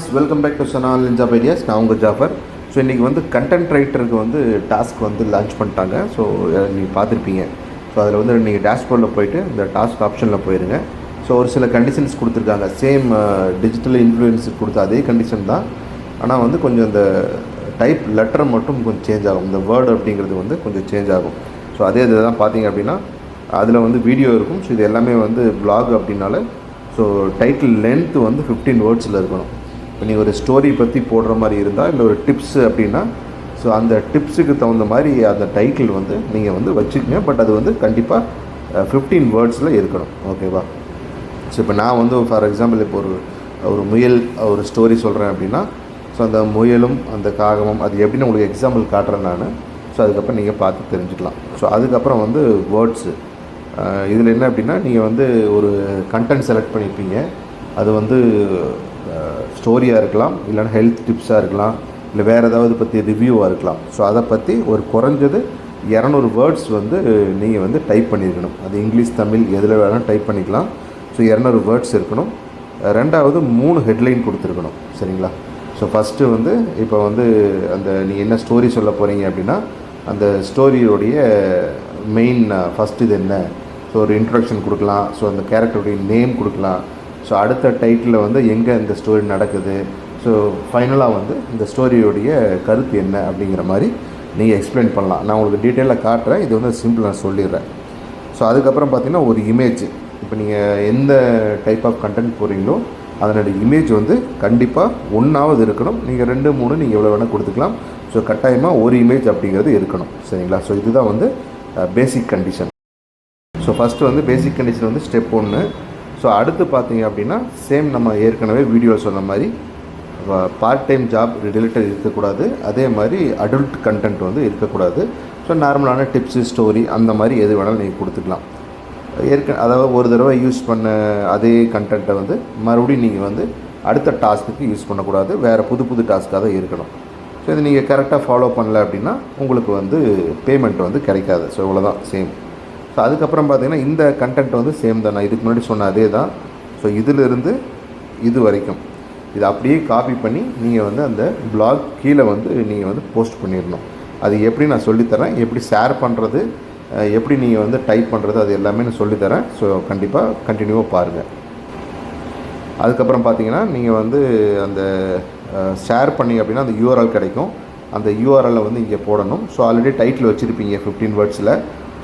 Friends welcome back to channel job ideas நான் உங்கள் Jaffer so இன்றைக்கி வந்து கண்டென்ட் ரைட்டருக்கு வந்து டாஸ்க் வந்து லான்ச் பண்ணிட்டாங்க. ஸோ நீங்கள் பார்த்துருப்பீங்க. ஸோ அதில் வந்து நீங்கள் டேஷ்போர்டில் போயிட்டு இந்த டாஸ்க் ஆப்ஷனில் போயிருங்க. ஸோ ஒரு சில கண்டிஷன்ஸ் கொடுத்துருக்காங்க. சேம் டிஜிட்டல் இன்ஃப்ளூயன்ஸ் கொடுத்த அதே கண்டிஷன் தான். ஆனால் வந்து கொஞ்சம் இந்த டைப் லெட்டர் மட்டும் கொஞ்சம் சேஞ்ச் ஆகும். இந்த வேர்டு அப்படிங்கிறது வந்து கொஞ்சம் சேஞ்ச் ஆகும். ஸோ அதே இதுதான் பார்த்தீங்க அப்படின்னா அதில் வந்து வீடியோ இருக்கும். ஸோ இது எல்லாமே வந்து பிளாக் அப்படின்னால ஸோ டைட்டில் லென்த்து வந்து ஃபிஃப்டீன் வேர்ட்ஸில் இருக்கணும். இப்போ நீங்கள் ஒரு ஸ்டோரி பற்றி போடுற மாதிரி இருந்தால் இல்லை ஒரு டிப்ஸ் அப்படின்னா ஸோ அந்த டிப்ஸுக்கு தகுந்த மாதிரி அந்த டைட்டில் வந்து நீங்கள் வந்து வச்சுக்கங்க. பட் அது வந்து கண்டிப்பாக ஃபிஃப்டீன் வேர்ட்ஸில் இருக்கணும். ஓகேவா ஸோ இப்போ நான் வந்து ஃபார் எக்ஸாம்பிள் இப்போ ஒரு ஒரு முயல் ஒரு ஸ்டோரி சொல்கிறேன் அப்படின்னா ஸோ அந்த முயலும் அந்த காகமும் அது எப்படின்னு உங்களுக்கு எக்ஸாம்பிள் காட்டுறேன் நான். ஸோ அதுக்கப்புறம் நீங்கள் பார்த்து தெரிஞ்சுக்கலாம். ஸோ அதுக்கப்புறம் வந்து வேர்ட்ஸு இதில் என்ன அப்படின்னா நீங்கள் வந்து ஒரு கண்டென்ட் செலக்ட் பண்ணியிருப்பீங்க அது வந்து ஸ்டோரியாக இருக்கலாம் இல்லைன்னா ஹெல்த் டிப்ஸாக இருக்கலாம் இல்லை வேறு ஏதாவது பற்றி ரிவ்யூவாக இருக்கலாம். ஸோ அதை பற்றி ஒரு குறைஞ்சது இரநூறு வேர்ட்ஸ் வந்து நீங்கள் வந்து டைப் பண்ணியிருக்கணும். அது இங்கிலீஷ் தமிழ் எதில் வேணாலும் டைப் பண்ணிக்கலாம். ஸோ இரநூறு வேர்ட்ஸ் இருக்கணும். ரெண்டாவது மூணு ஹெட்லைன் கொடுத்துருக்கணும். சரிங்களா? ஸோ ஃபஸ்ட்டு வந்து இப்போ வந்து அந்த நீங்கள் என்ன ஸ்டோரி சொல்ல போகிறீங்க அப்படின்னா அந்த ஸ்டோரியோடைய மெயின் ஃபஸ்ட் இது என்ன? ஸோ ஒரு இன்ட்ரொடக்ஷன் கொடுக்கலாம். ஸோ அந்த கேரக்டருடைய நேம் கொடுக்கலாம். ஸோ அடுத்த டைட்டிலில் வந்து எங்கே இந்த ஸ்டோரி நடக்குது? ஸோ ஃபைனலாக வந்து இந்த ஸ்டோரியோடைய கருத்து என்ன அப்படிங்கிற மாதிரி நீங்கள் எக்ஸ்பிளைன் பண்ணலாம். நான் உங்களுக்கு டீட்டெயிலாக காட்டுறேன். இது வந்து சிம்பிள் நான் சொல்லிடுறேன். ஸோ அதுக்கப்புறம் பார்த்தீங்கன்னா ஒரு இமேஜ் இப்போ நீங்கள் எந்த டைப் ஆஃப் கண்டென்ட் போகிறீங்களோ அதனுடைய இமேஜ் வந்து கண்டிப்பாக ஒன்றாவது இருக்கணும். நீங்கள் ரெண்டு மூணு நீங்கள் எவ்வளோ வேணால் கொடுத்துக்கலாம். ஸோ கட்டாயமாக ஒரு இமேஜ் அப்படிங்கிறது இருக்கணும். சரிங்களா? ஸோ இதுதான் வந்து பேசிக் கண்டிஷன் ஸோ ஃபஸ்ட்டு வந்து பேசிக் கண்டிஷன் வந்து ஸ்டெப் ஒன்று ஸோ அடுத்து பார்த்தீங்க அப்படின்னா சேம் நம்ம ஏற்கனவே வீடியோ சொன்ன மாதிரி பார்ட் டைம் ஜாப் ரிலேட்டட் இருக்கக்கூடாது. அதே மாதிரி அடல்ட் கண்டென்ட் வந்து இருக்கக்கூடாது. ஸோ நார்மலான டிப்ஸு ஸ்டோரி அந்த மாதிரி எது வேணாலும் நீங்கள் கொடுத்துக்கலாம். ஏற்க அதாவது ஒரு தடவை யூஸ் பண்ண அதே கண்டென்ட்டை வந்து மறுபடியும் நீங்கள் வந்து அடுத்த டாஸ்க்குக்கு யூஸ் பண்ணக்கூடாது. வேறு புது புது டாஸ்க்காக தான் இருக்கணும். ஸோ இது நீங்கள் கரெக்டாக ஃபாலோ பண்ணல அப்படின்னா உங்களுக்கு வந்து பேமெண்ட் வந்து கிடைக்காது. ஸோ இவ்வளோதான் சேம் ஸோ அதுக்கப்புறம் பார்த்தீங்கன்னா இந்த கண்டென்ட் வந்து சேம் தான். நான் இதுக்கு முன்னாடி சொன்ன அதே தான். ஸோ இதிலிருந்து இது வரைக்கும். இது அப்படியே காப்பி பண்ணி நீங்கள் வந்து அந்த பிளாக் கீழே வந்து நீங்கள் வந்து போஸ்ட் பண்ணிடணும். அது எப்படி நான் சொல்லித்தரேன்? எப்படி ஷேர் பண்ணுறது எப்படி நீங்கள் வந்து டைப் பண்ணுறது அது எல்லாமே நான் சொல்லித்தரேன். ஸோ கண்டிப்பாக கண்டினியூவாக பாருங்கள் அதுக்கப்புறம் பார்த்தீங்கன்னா நீங்கள் வந்து அந்த ஷேர் பண்ணிங்க அப்படின்னா அந்த யூஆர்எல் கிடைக்கும். அந்த யூஆர்எல்லை வந்து இங்கே போடணும். ஸோ ஆல்ரெடி டைட்டில் வச்சுருப்பீங்க ஃபிஃப்டீன் வேர்ட்ஸில்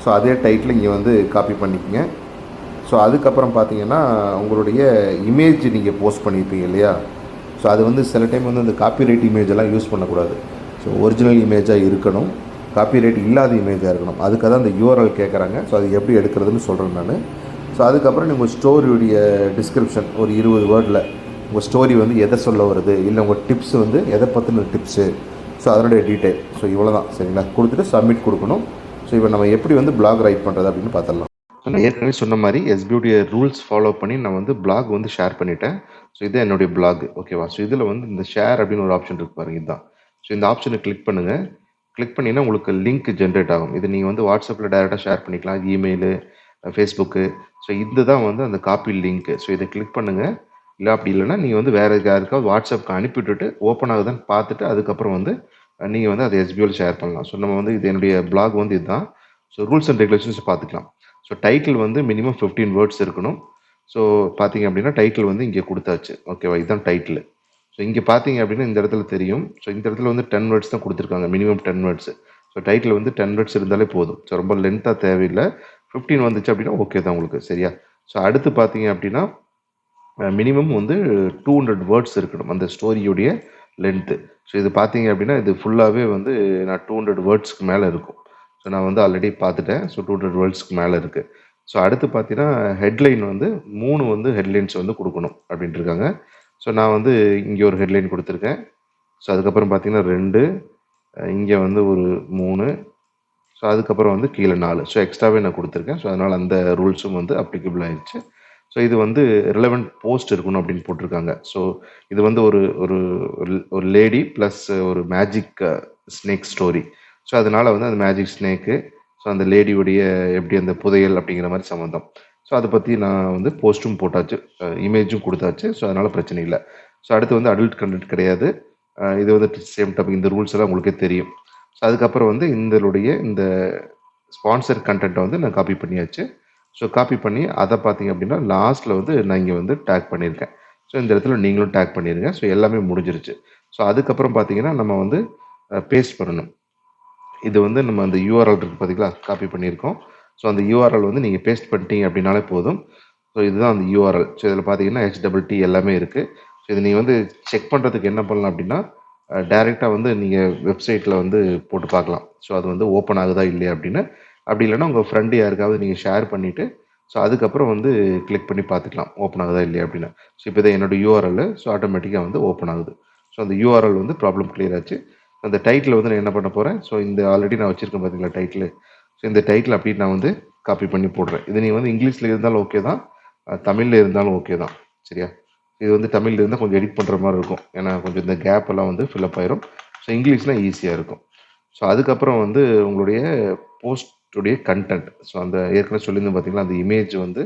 ஸோ அதே டைட்டில் இங்கே வந்து காப்பி பண்ணிக்கங்க. ஸோ அதுக்கப்புறம் பார்த்தீங்கன்னா உங்களுடைய இமேஜ் நீங்கள் போஸ்ட் பண்ணியிருப்பீங்க இல்லையா? ஸோ அது வந்து சில டைம் வந்து அந்த காப்பிரைட் இமேஜ் எல்லாம் யூஸ் பண்ணக்கூடாது. ஸோ ஒரிஜினல் இமேஜாக இருக்கணும். காப்பிரைட் இல்லாத இமேஜாக இருக்கணும். அதுக்காக தான் அந்த யூஆர்எல் கேட்குறாங்க ஸோ அது எப்படி எடுக்கிறதுன்னு சொல்கிறேன் நான். ஸோ அதுக்கப்புறம் நீங்கள் ஸ்டோரியுடைய டிஸ்கிரிப்ஷன் ஒரு இருபது வேர்டில் உங்கள் ஸ்டோரி வந்து எதை சொல்ல வருது? இல்லை உங்கள் டிப்ஸ் வந்து எதை பற்றின டிப்ஸு ஸோ அதனுடைய டீட்டெயில் ஸோ இவ்வளோ தான் சரிங்களா? கொடுத்துட்டு சப்மிட் கொடுக்கணும். ஸோ இப்போ நம்ம எப்படி வந்து பிளாக் ரைட் பண்ணுறது அப்படின்னு பார்த்துடலாம். நான் ஏற்கனவே சொன்ன மாதிரி எஸ்பியுடைய ரூல்ஸ் ஃபாலோ பண்ணி நான் வந்து பிளாக் வந்து ஷேர் பண்ணிட்டேன். ஸோ இது என்னுடைய பிளாக் ஓகேவா ஸோ இதில் வந்து இந்த ஷேர் அப்படின்னு ஒரு ஆப்ஷன் இருக்கு பாருங்க இதுதான். ஸோ இந்த ஆப்ஷனை கிளிக் பண்ணுங்கள் கிளிக் பண்ணிங்கன்னா உங்களுக்கு லிங்க் ஜென்ரேட் ஆகும். இது நீங்கள் வந்து வாட்ஸ்அப்பில் டேரெக்டாக ஷேர் பண்ணிக்கலாம். இமெயிலு ஃபேஸ்புக்கு ஸோ இதுதான் வந்து அந்த காப்பி லிங்க் ஸோ இதை கிளிக் பண்ணுங்கள் இல்லை அப்படி இல்லைன்னா நீங்கள் வந்து வேறு யாருக்காவது வாட்ஸ்அப்க்கு அனுப்பிவிட்டுட்டு ஓப்பன் ஆகுதான்னு பார்த்துட்டு அதுக்கப்புறம் வந்து நீங்கள் வந்து அதை எஸ்பிஓவில் ஷேர் பண்ணலாம். ஸோ நம்ம வந்து இது என்னுடைய பிளாக் வந்து இதுதான். ஸோ ரூல்ஸ் அண்ட் ரெகுலேஷன்ஸ் பார்த்துக்கலாம். ஸோ டைட்டில் வந்து மினிமம் ஃபிஃப்டீன் வேர்ட்ஸ் இருக்கணும். ஸோ பார்த்தீங்க அப்படின்னா டைட்டில் வந்து இங்கே கொடுத்தாச்சு. ஓகேவா இதுதான் டைட்டில் ஸோ இங்கே பார்த்தீங்க அப்படின்னா இந்த இடத்துல தெரியும். ஸோ இந்த இடத்துல வந்து டென் வேர்ட்ஸ் தான் கொடுத்துருக்காங்க. Minimum ten words so title வந்து டென் வேர்ட்ஸ் இருந்தாலே போதும். ஸோ ரொம்ப லென்த்தாக தேவையில்லை. ஃபிஃப்டீன் வந்துச்சு அப்படின்னா ஓகே தான் உங்களுக்கு. சரியா? ஸோ அடுத்து பார்த்தீங்க அப்படின்னா மினிமம் வந்து டூ ஹண்ட்ரட் வேர்ட்ஸ் இருக்கணும். அந்த ஸ்டோரியுடைய லென்த்து ஸோ இது பார்த்தீங்க அப்படின்னா இது ஃபுல்லாகவே வந்து நான் டூ ஹண்ட்ரட் வேர்ட்ஸ்க்கு மேலே இருக்கும். ஸோ நான் வந்து ஆல்ரெடி பார்த்துட்டேன் ஸோ டூ ஹண்ட்ரட் வேர்ட்ஸ்க்கு மேலே இருக்குது ஸோ அடுத்து பார்த்தீங்கன்னா ஹெட்லைன் வந்து மூணு வந்து ஹெட்லைன்ஸ் வந்து கொடுக்கணும் அப்படின்ட்டு இருக்காங்க ஸோ நான் வந்து இங்கே ஒரு ஹெட்லைன் கொடுத்துருக்கேன். ஸோ அதுக்கப்புறம் பார்த்தீங்கன்னா ரெண்டு இங்கே வந்து ஒரு மூணு. ஸோ அதுக்கப்புறம் வந்து கீழே நாலு. ஸோ எக்ஸ்ட்ராவே நான் கொடுத்துருக்கேன். ஸோ அதனால் அந்த ரூல்ஸும் வந்து அப்ளிகபிள் ஆயிடுச்சு ஸோ இது வந்து ரிலவெண்ட் போஸ்ட் இருக்கணும் அப்படின்னு போட்டிருக்காங்க. ஸோ இது வந்து ஒரு ஒரு ஒரு லேடி ப்ளஸ் ஒரு மேஜிக் ஸ்னேக் ஸ்டோரி ஸோ அதனால வந்து அந்த மேஜிக் ஸ்னேக்கு ஸோ அந்த லேடியுடைய எப்படி அந்த புதையல் அப்படிங்கிற மாதிரி சம்மந்தம். ஸோ அதை பற்றி நான் வந்து போஸ்ட்டும் போட்டாச்சு. Uh, இமேஜும் கொடுத்தாச்சு. ஸோ அதனால் பிரச்சனை இல்லை. ஸோ அடுத்து வந்து அடல்ட் கண்டென்ட் கிடையாது. Uh, இது வந்து சேம் டாபிக் இந்த ரூல்ஸ் எல்லாம் உங்களுக்கே தெரியும். ஸோ அதுக்கப்புறம் வந்து இந்தளுடைய இந்த ஸ்பான்சர் கண்டென்ட்டை வந்து நான் காப்பி பண்ணியாச்சு. ஸோ காப்பி பண்ணி அதை பார்த்தீங்க அப்படின்னா லாஸ்ட்டில் வந்து நான் இங்கே வந்து டேக் பண்ணியிருக்கேன். ஸோ இந்த இடத்துல நீங்களும் டேக் பண்ணிடுங்க ஸோ எல்லாமே முடிஞ்சிருச்சு. ஸோ அதுக்கப்புறம் பார்த்தீங்கன்னா நம்ம வந்து பேஸ்ட் பண்ணணும். இது வந்து நம்ம அந்த யூஆர்எல் இருக்குது பார்த்தீங்களா காப்பி பண்ணியிருக்கோம். ஸோ அந்த யூஆர்எல் வந்து நீங்கள் பேஸ்ட் பண்ணிட்டீங்க அப்படின்னாலே போதும். ஸோ இதுதான் அந்த யூஆர்எல் ஸோ இதில் பார்த்தீங்கன்னா ஹெச்டபிள்டி எல்லாமே இருக்குது ஸோ இது நீங்கள் வந்து செக் பண்ணுறதுக்கு என்ன பண்ணலாம் அப்படின்னா டைரெக்டாக வந்து நீங்கள் வெப்சைட்டில் வந்து போட்டு பார்க்கலாம். ஸோ அது வந்து ஓப்பன் ஆகுதா இல்லையா அப்படின்னு அப்படி இல்லைன்னா உங்கள் ஃப்ரெண்டு யாருக்காவது நீங்கள் ஷேர் பண்ணிவிட்டு ஸோ அதுக்கப்புறம் வந்து கிளிக் பண்ணி பார்த்துக்கலாம். ஓப்பன் ஆகுதா இல்லையா அப்படின்னு. ஸோ இப்போ தான் என்னோடய யூஆர்எல் ஸோ ஆட்டோமேட்டிக்காக வந்து ஓப்பன் ஆகுது. ஸோ அந்த யூஆர்எல் வந்து ப்ராப்ளம் கிளியர் ஆச்சு. அந்த டைட்டில் வந்து நான் என்ன பண்ண போகிறேன் ஸோ இந்த ஆல்ரெடி நான் வச்சுருக்கேன் பார்த்தீங்களா டைட்டில் ஸோ இந்த டைட்டில் அப்படியே நான் வந்து காப்பி பண்ணி போடுறேன். இது நீங்கள் வந்து இங்கிலீஷில் இருந்தாலும் ஓகே தான். தமிழில் இருந்தாலும் ஓகே தான். சரியா? இது வந்து தமிழில் இருந்தால் கொஞ்சம் எடிட் பண்ணுற மாதிரி இருக்கும். ஏன்னா கொஞ்சம் இந்த கேப் எல்லாம் வந்து ஃபில்அப் ஆயிரும். ஸோ இங்கிலீஷ்லாம் ஈஸியாக இருக்கும். ஸோ அதுக்கப்புறம் வந்து உங்களுடைய போஸ்ட் போஸ்டுடைய கண்டென்ட் ஸோ அந்த ஏற்கனவே சொல்லியிருந்தோம் பார்த்தீங்களா அந்த இமேஜ் வந்து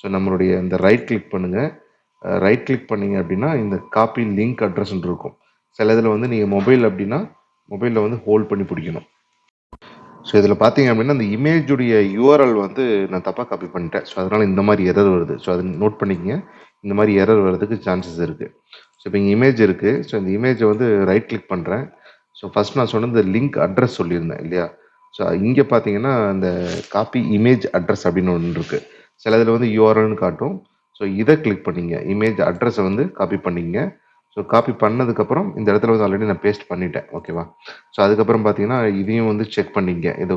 ஸோ நம்மளுடைய இந்த ரைட் கிளிக் பண்ணுங்கள் ரைட் கிளிக் பண்ணிங்க அப்படின்னா இந்த காப்பி லிங்க் அட்ரஸ்ன்னு இருக்கும். சில இதில் வந்து நீங்கள் மொபைல் அப்படின்னா மொபைலில் வந்து ஹோல்ட் பண்ணி பிடிக்கணும். ஸோ இதில் பார்த்தீங்க அப்படின்னா அந்த இமேஜுடைய யூஆர்எல் வந்து நான் தப்பாக காப்பி பண்ணிட்டேன். ஸோ அதனால் இந்த மாதிரி எரர் வருது. ஸோ அதை நோட் பண்ணிக்கங்க. இந்த மாதிரி எரர் வர்றதுக்கு சான்சஸ் இருக்குது ஸோ இப்போ இங்கே இமேஜ் இருக்குது ஸோ இந்த இமேஜை வந்து ரைட் கிளிக் பண்ணுறேன் ஸோ ஃபஸ்ட் நான் சொன்ன இந்த லிங்க் அட்ரஸ் சொல்லியிருந்தேன் இல்லையா? ஸோ இங்கே பார்த்தீங்கன்னா இந்த காப்பி இமேஜ் அட்ரஸ் அப்படின்னு ஒன்று இருக்குது சில இதில் வந்து யூஆர்எல்னு காட்டும். ஸோ இதை கிளிக் பண்ணிங்க. இமேஜ் அட்ரஸை வந்து காப்பி பண்ணிங்க. ஸோ காப்பி பண்ணதுக்கப்புறம் இந்த இடத்துல வந்து ஆல்ரெடி நான் பேஸ்ட் பண்ணிட்டேன். ஓகேவா ஸோ அதுக்கப்புறம் பார்த்தீங்கன்னா இதையும் வந்து செக் பண்ணிங்க. இதை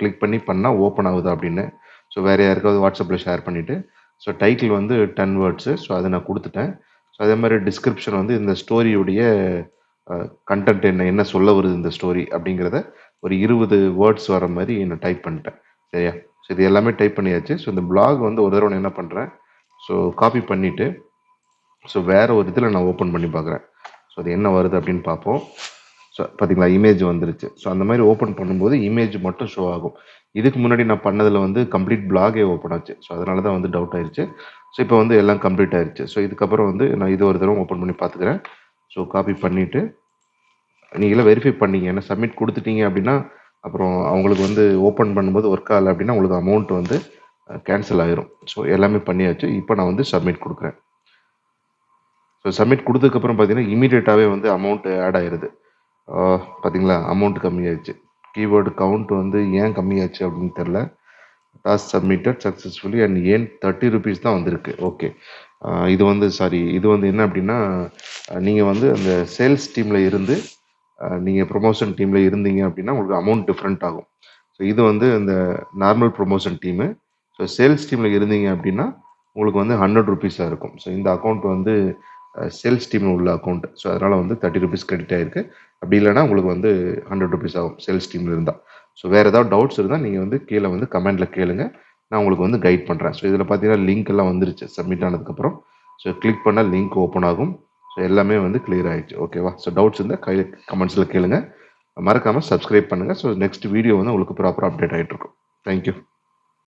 கிளிக் பண்ணி பண்ணால் ஓப்பன் ஆகுது அப்படின்னு. ஸோ வேறு யாருக்காவது வாட்ஸ்அப்பில் ஷேர் பண்ணிவிட்டு ஸோ டைட்டில் வந்து டென் வேர்ட்ஸு ஸோ அதை நான் கொடுத்துட்டேன். ஸோ அதே மாதிரி டிஸ்கிரிப்ஷன் வந்து இந்த ஸ்டோரியுடைய கண்டென்ட் என்ன என்ன சொல்ல வருது இந்த ஸ்டோரி அப்படிங்கிறத ஒரு இருபது வேர்ட்ஸ் வர மாதிரி நான் டைப் பண்ணிட்டேன். சரியா? ஸோ இது எல்லாமே டைப் பண்ணியாச்சு. ஸோ இந்த பிளாக் வந்து ஒரு தடவை என்ன பண்ணுறேன் ஸோ காப்பி பண்ணிவிட்டு ஸோ வேறு ஒரு இதில் நான் ஓப்பன் பண்ணி பார்க்குறேன். ஸோ அது என்ன வருது அப்படின்னு பார்ப்போம். ஸோ பார்த்தீங்களா? இமேஜ் வந்துருச்சு. ஸோ அந்த மாதிரி ஓப்பன் பண்ணும்போது இமேஜ் மட்டும் ஷோ ஆகும். இதுக்கு முன்னாடி நான் பண்ணதில் வந்து கம்ப்ளீட் பிளாகே ஓப்பன் ஆச்சு. ஸோ அதனால தான் வந்து டவுட் ஆயிடுச்சு ஸோ இப்போ வந்து எல்லாம் கம்ப்ளீட் ஆயிடுச்சு ஸோ இதுக்கப்புறம் வந்து நான் இது ஒரு தடவை ஓப்பன் பண்ணி பார்த்துக்கிறேன். ஸோ காப்பி பண்ணிவிட்டு நீங்களே வெரிஃபை பண்ணீங்க. ஏன்னா சப்மிட் கொடுத்துட்டீங்க அப்படின்னா அப்புறம் அவங்களுக்கு வந்து ஓப்பன் பண்ணும்போது ஒர்க் ஆகலை அப்படின்னா உங்களுக்கு அமௌண்ட் வந்து கேன்சல் ஆயிரும். ஸோ எல்லாமே பண்ணியாச்சு. இப்போ நான் வந்து சப்மிட் கொடுக்குறேன். ஸோ சப்மிட் கொடுத்ததுக்கப்புறம் பார்த்தீங்கன்னா இமீடியட்டாகவே வந்து அமௌண்ட்டு ஆட் ஆயிடுது பார்த்தீங்களா? அமௌண்ட் கம்மியாயிடுச்சு. கீவேர்டு கவுண்ட் வந்து ஏன் கம்மியாச்சு அப்படின்னு தெரில டாஸ்க் சப்மிட்டட் சக்ஸஸ்ஃபுல்லி அண்ட் ஏன் தேர்ட்டி ருபீஸ் தான் வந்திருக்கு. ஓகே இது வந்து சாரி இது வந்து என்ன அப்படின்னா நீங்கள் வந்து அந்த சேல்ஸ் டீமில் இருந்து நீங்கள் ப்ரொமோஷன் டீமில் இருந்தீங்க அப்படின்னா உங்களுக்கு அமௌண்ட் டிஃப்ரெண்ட் ஆகும். ஸோ இது வந்து இந்த normal promotion team so sales டீமில் இருந்தீங்க அப்படின்னா உங்களுக்கு வந்து ஹண்ட்ரட் ருபீஸாக இருக்கும். ஸோ இந்த அக்கௌண்ட் வந்து சேல்ஸ் டீமில் உள்ள அக்கௌண்ட் ஸோ அதனால் வந்து தேர்ட்டி ருபீஸ் கிரெடிட் ஆகிருக்கு அப்படி இல்லைன்னா உங்களுக்கு வந்து ஹண்ட்ரட் ருபீஸ் ஆகும் சேல்ஸ் டீமில் இருந்தால் ஸோ வேறு ஏதாவது டவுட்ஸ் இருந்தால் நீங்கள் வந்து கீழே வந்து கமெண்ட்டில் கேளுங்க. நான் உங்களுக்கு வந்து கைட் பண்ணுறேன் ஸோ இதில் பார்த்தீங்கன்னா லிங்க் எல்லாம் வந்துருச்சு. சப்மிட் ஆனதுக்கப்புறம் ஸோ கிளிக் பண்ணால் லிங்க் ஓப்பன் ஆகும். ஸோ எல்லாமே வந்து கிளியர் ஆயிடுச்சு. ஓகேவா ஸோ டவுட்ஸ் இருந்தால் கை கமெண்ட்ஸில் கேளுங்க. மறக்காமல் சப்ஸ்கிரைப் பண்ணுங்கள் ஸோ நெக்ஸ்ட் வீடியோ வந்து உங்களுக்கு ப்ராப்பராக அப்டேட் ஆகிட்டு இருக்கும். தேங்க்யூ